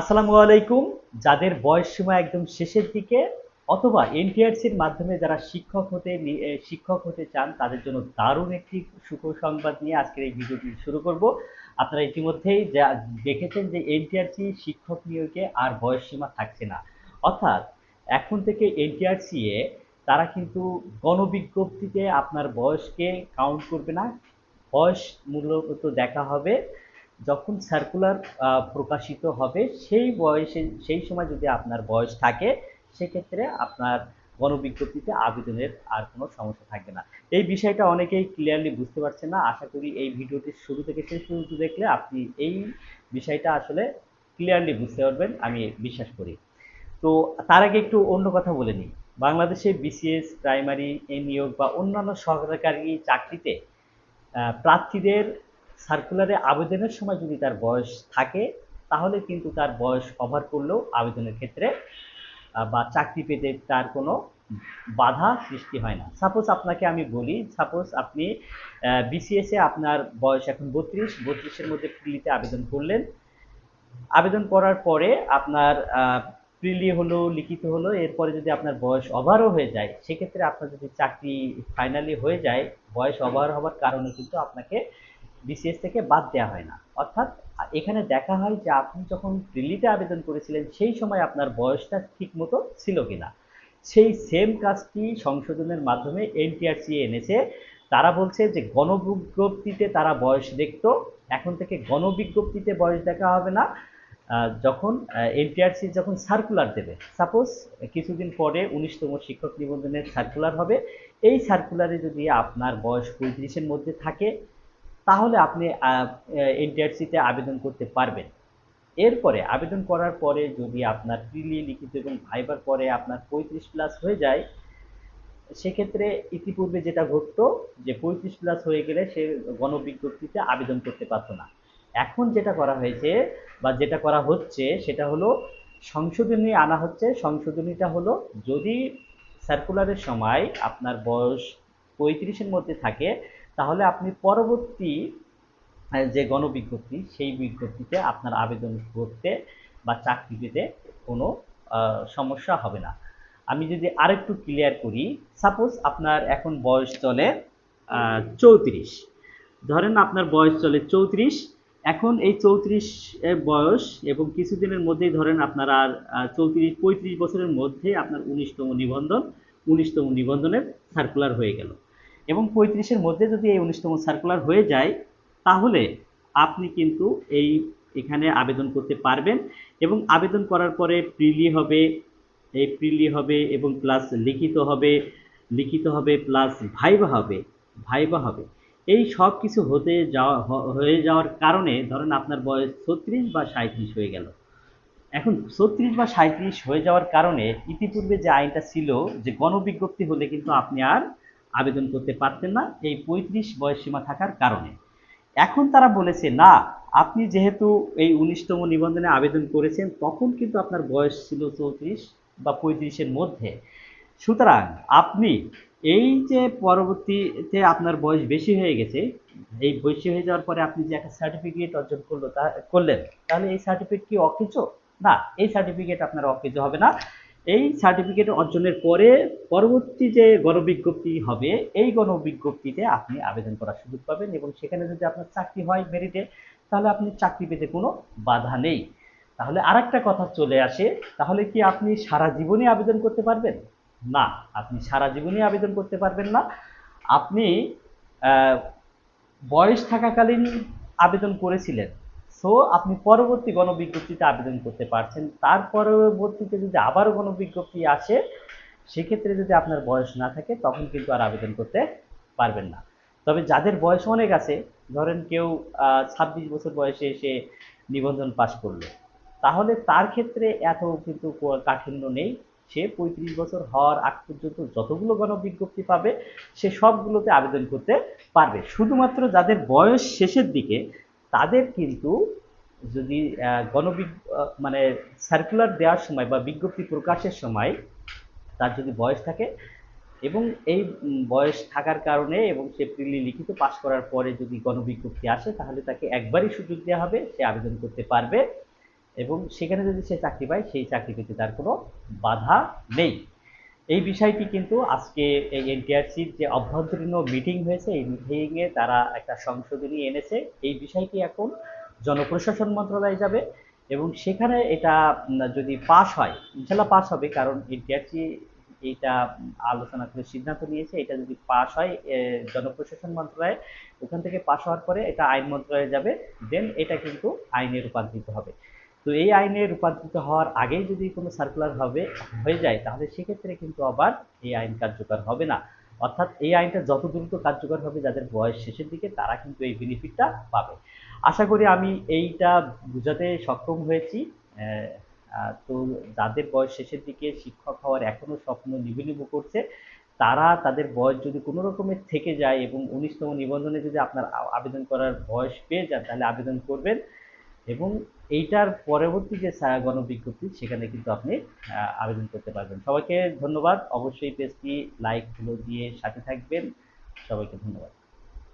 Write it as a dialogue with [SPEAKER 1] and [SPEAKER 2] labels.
[SPEAKER 1] আসসালামু আলাইকুম। যাদের বয়স সীমা একদম শেষের দিকে, অথবা এনটিআরসির মাধ্যমে যারা শিক্ষক হতে শিক্ষক হতে চান, তাদের জন্য দারুণ একটি সুসংবাদ নিয়ে আজকের এই ভিডিওটি শুরু করব। আপনারা ইতিমধ্যেই যা দেখেছেন যে এনটিআরসি শিক্ষক নিয়োগে আর বয়স সীমা থাকছে না। অর্থাৎ এখন থেকে এনটিআরসি এ তারা কিন্তু গণবিজ্ঞপ্তিতে আপনার বয়সকে কাউন্ট করবে না। বয়স মূলত দেখা হবে যখন সার্কুলার প্রকাশিত হবে, সেই বয়সে, সেই সময় যদি আপনার বয়স থাকে, সেক্ষেত্রে আপনার গণবিজ্ঞপ্তিতে আবেদনের আর কোনো সমস্যা থাকবে না। এই বিষয়টা অনেকেই ক্লিয়ারলি বুঝতে পারছেন না। আশা করি এই ভিডিওটি শুরু থেকে শেষ পর্যন্ত দেখলে আপনি এই বিষয়টা আসলে ক্লিয়ারলি বুঝতে পারবেন, আমি বিশ্বাস করি। তো তার আগে একটু অন্য কথা বলে নিই। বাংলাদেশে বিসিএস প্রাইমারি এ নিয়োগ বা অন্যান্য সরকারি চাকরিতে প্রার্থীদের সার্কুলারে আবেদনের সময় যদি তার বয়স থাকে, তাহলে কিন্তু তার বয়স ওভার করলেও আবেদনের ক্ষেত্রে বা চাকরি পেতে তার কোনো বাধা সৃষ্টি হয় না। সাপোজ আপনাকে আমি বলি সাপোজ আপনি বিসিএসে আপনার বয়স এখন বত্রিশ, বত্রিশের মধ্যে প্রিলিতে আবেদন করলেন। আবেদন করার পরে আপনার প্রিলি হলো, লিখিত হলো, এরপরে যদি আপনার বয়স ওভারও হয়ে যায়, সেক্ষেত্রে আপনার যদি চাকরি ফাইনালি হয়ে যায়, বয়স ওভার হওয়ার কারণে কিন্তু আপনাকে বিসিএস থেকে বাদ দেওয়া হয় না। অর্থাৎ, এখানে দেখা হয় যে আপনি যখন দিল্লিতে আবেদন করেছিলেন, সেই সময় আপনার বয়সটা ঠিকমতো ছিল কিনা। সেই সেম কাজটি সংশোধনের মাধ্যমে এনটিআরসি এনেছে। তারা বলছে যে গণবিজ্ঞপ্তিতে তারা বয়স দেখতো, এখন থেকে গণবিজ্ঞপ্তিতে বয়স দেখা হবে না। যখন এনটিআরসি যখন সার্কুলার দেবে সাপোজ কিছুদিন পরে উনিশতম শিক্ষক নিবন্ধনের সার্কুলার হবে। এই সার্কুলারে যদি আপনার বয়স পঁয়ত্রিশের মধ্যে থাকে তাহলে আপনি এনটিআরসিতে আবেদন করতে পারবেন। এরপরে আবেদন করার পরে যদি আপনার প্রিলি লিখিত এবং ভাইবার পরে আপনার পঁয়ত্রিশ প্লাস হয়ে যায়, সেক্ষেত্রে ইতিপূর্বে যেটা ঘটতো যে পঁয়ত্রিশ প্লাস হয়ে গেলে সে গণবিজ্ঞপ্তিতে আবেদন করতে পারতো না। এখন যেটা করা হয়েছে বা যেটা করা হচ্ছে সেটা হলো সংশোধনী আনা হচ্ছে। সংশোধনীটা হলো যদি সার্কুলারের সময় আপনার বয়স পঁয়ত্রিশের মধ্যে থাকে তাহলে আপনি পরবর্তী যে গণবিজ্ঞপ্তি, সেই বিজ্ঞপ্তিতে আপনার আবেদন করতে বা চাকরি পেতে কোনো সমস্যা হবে না। আমি যদি আরেকটু ক্লিয়ার করি সাপোজ আপনার এখন বয়স চলে চৌত্রিশ। ধরেন আপনার বয়স চলে চৌত্রিশ, এখন এই চৌত্রিশ বয়স এবং কিছুদিনের মধ্যেই ধরেন আপনার আর চৌত্রিশ, পঁয়ত্রিশ বছরের মধ্যে আপনার উনিশতম নিবন্ধন, উনিশতম নিবন্ধনের সার্কুলার হয়ে গেল। এবং পঁয়ত্রিশের মধ্যে যদি এই উনিশতম সার্কুলার হয়ে যায়, তাহলে আপনি কিন্তু এই এখানে আবেদন করতে পারবেন এবং আবেদন করার পরে প্রিলি হবে, এই প্রিলি হবে এবং প্লাস লিখিত হবে লিখিত হবে প্লাস ভাইবা হবে ভাইবা হবে। এই সব কিছু হতে যাওয়া হয়ে যাওয়ার কারণে ধরেন আপনার বয়স ছত্রিশ বা সাঁত্রিশ হয়ে গেল। এখন ছত্রিশ বা সাঁত্রিশ হয়ে যাওয়ার কারণে ইতিপূর্বে যে আইনটা ছিল যে গণবিজ্ঞপ্তি হলে কিন্তু আপনি আর আবেদন করতে পারতেন না এই পঁয়ত্রিশ বয়স সীমা থাকার কারণে। এখন তারা বলেছে, না, আপনি যেহেতু এই উনিশতম নিবন্ধনে আবেদন করেছেন, তখন কিন্তু আপনার বয়স ছিল চৌত্রিশ বা পঁয়ত্রিশের মধ্যে। সুতরাং আপনি এই যে পরবর্তীতে আপনার বয়স বেশি হয়ে গেছে, এই বেশি হয়ে যাওয়ার পরে আপনি যে একটা সার্টিফিকেট অর্জন করল তা, করলেন, তাহলে এই সার্টিফিকেট কি অকেজ? না, এই সার্টিফিকেট আপনার অকেজ হবে না। এই সার্টিফিকেট অর্জনের পরে পরবর্তী যে গণবিজ্ঞপ্তি হবে, এই গণবিজ্ঞপ্তিতে আপনি আবেদন করার সুযোগ পাবেন এবং সেখানে যদি আপনার চাকরি হয় মেরিটে তাহলে আপনি চাকরি পেতে কোনো বাধা নেই। তাহলে আরেকটা কথা চলে আসে, তাহলে কি আপনি সারা জীবনই আবেদন করতে পারবেন? না, আপনি সারা জীবনই আবেদন করতে পারবেন না। আপনি বয়স থাকাকালীন আবেদন করেছিলেন সো আপনি পরবর্তী গণবিজ্ঞপ্তিতে আবেদন করতে পারছেন। তার পরবর্তীতে যদি আবারও গণবিজ্ঞপ্তি আসে, সেক্ষেত্রে যদি আপনার বয়স না থাকে, তখন কিন্তু আর আবেদন করতে পারবেন না। তবে যাদের বয়স অনেক আছে, ধরেন কেউ ছাব্বিশ বছর বয়সে এসে নিবন্ধন পাশ করল, তাহলে তার ক্ষেত্রে এত কিন্তু কাঠিন্য নেই। সে পঁয়ত্রিশ বছর হওয়ার আগ পর্যন্ত যতগুলো গণবিজ্ঞপ্তি পাবে, সে সবগুলোতে আবেদন করতে পারবে। শুধুমাত্র যাদের বয়স শেষের দিকে তাদের কিন্তু যদি গণবিজ্ঞ মানে সার্কুলার দেওয়ার সময় বা বিজ্ঞপ্তি প্রকাশের সময় তার যদি বয়স থাকে এবং এই বয়স থাকার কারণে এবং সে প্রিলি লিখিত পাশ করার পরে যদি গণবিজ্ঞপ্তি আসে, তাহলে তাকে একবারই সুযোগ দেওয়া হবে, সে আবেদন করতে পারবে এবং সেখানে যদি সে চাকরি পায়, সেই চাকরি পেতে তার কোনো বাধা নেই। এই বিষয়টি কিন্তু আজকে এই এনটিআরসির যে অভ্যন্তরীণ মিটিং হয়েছে, এই মিটিংয়ে তারা একটা সংশোধনী এনেছে। এই বিষয়টি এখন জনপ্রশাসন মন্ত্রণালয়ে যাবে এবং সেখানে এটা যদি পাস হয় ইনশাল্লাহ পাস হবে, কারণ এনটিআরসি এইটা আলোচনা করে সিদ্ধান্ত নিয়েছে, এটা যদি পাস হয় জনপ্রশাসন মন্ত্রণালয়ে, ওখান থেকে পাস হওয়ার পরে এটা আইন মন্ত্রণালয়ে যাবে, দেন এটা কিন্তু আইনে রূপান্তরিত হবে। তো এই আইনে রূপান্তরিত হওয়ার আগেই যদি কোনো সার্কুলার হবে, হয়ে যায়, তাহলে সেক্ষেত্রে কিন্তু আবার এই আইন কার্যকর হবে না। অর্থাৎ এই আইনটা যত দ্রুত কার্যকর হবে, যাদের বয়স শেষের দিকে, তারা কিন্তু এই বেনিফিটটা পাবে। আশা করি আমি এইটা বোঝাতে সক্ষম হয়েছি। তো যাদের বয়স শেষের দিকে শিক্ষক হওয়ার এখনও স্বপ্ন নিভু করছে, তারা তাদের বয়স যদি কোনো রকমের থেকে যায় এবং উনিশতম নিবন্ধনে যদি আপনার আবেদন করার বয়স পেয়ে যান, তাহলে আবেদন করবেন। এবং এইটার পরবর্তী যে গণ গণবিজ্ঞপ্তি, সেখানে কিন্তু আপনি আবেদন করতে পারবেন। সবাইকে ধন্যবাদ। অবশ্যই পেজটি লাইকগুলো দিয়ে সাথে থাকবেন। সবাইকে ধন্যবাদ।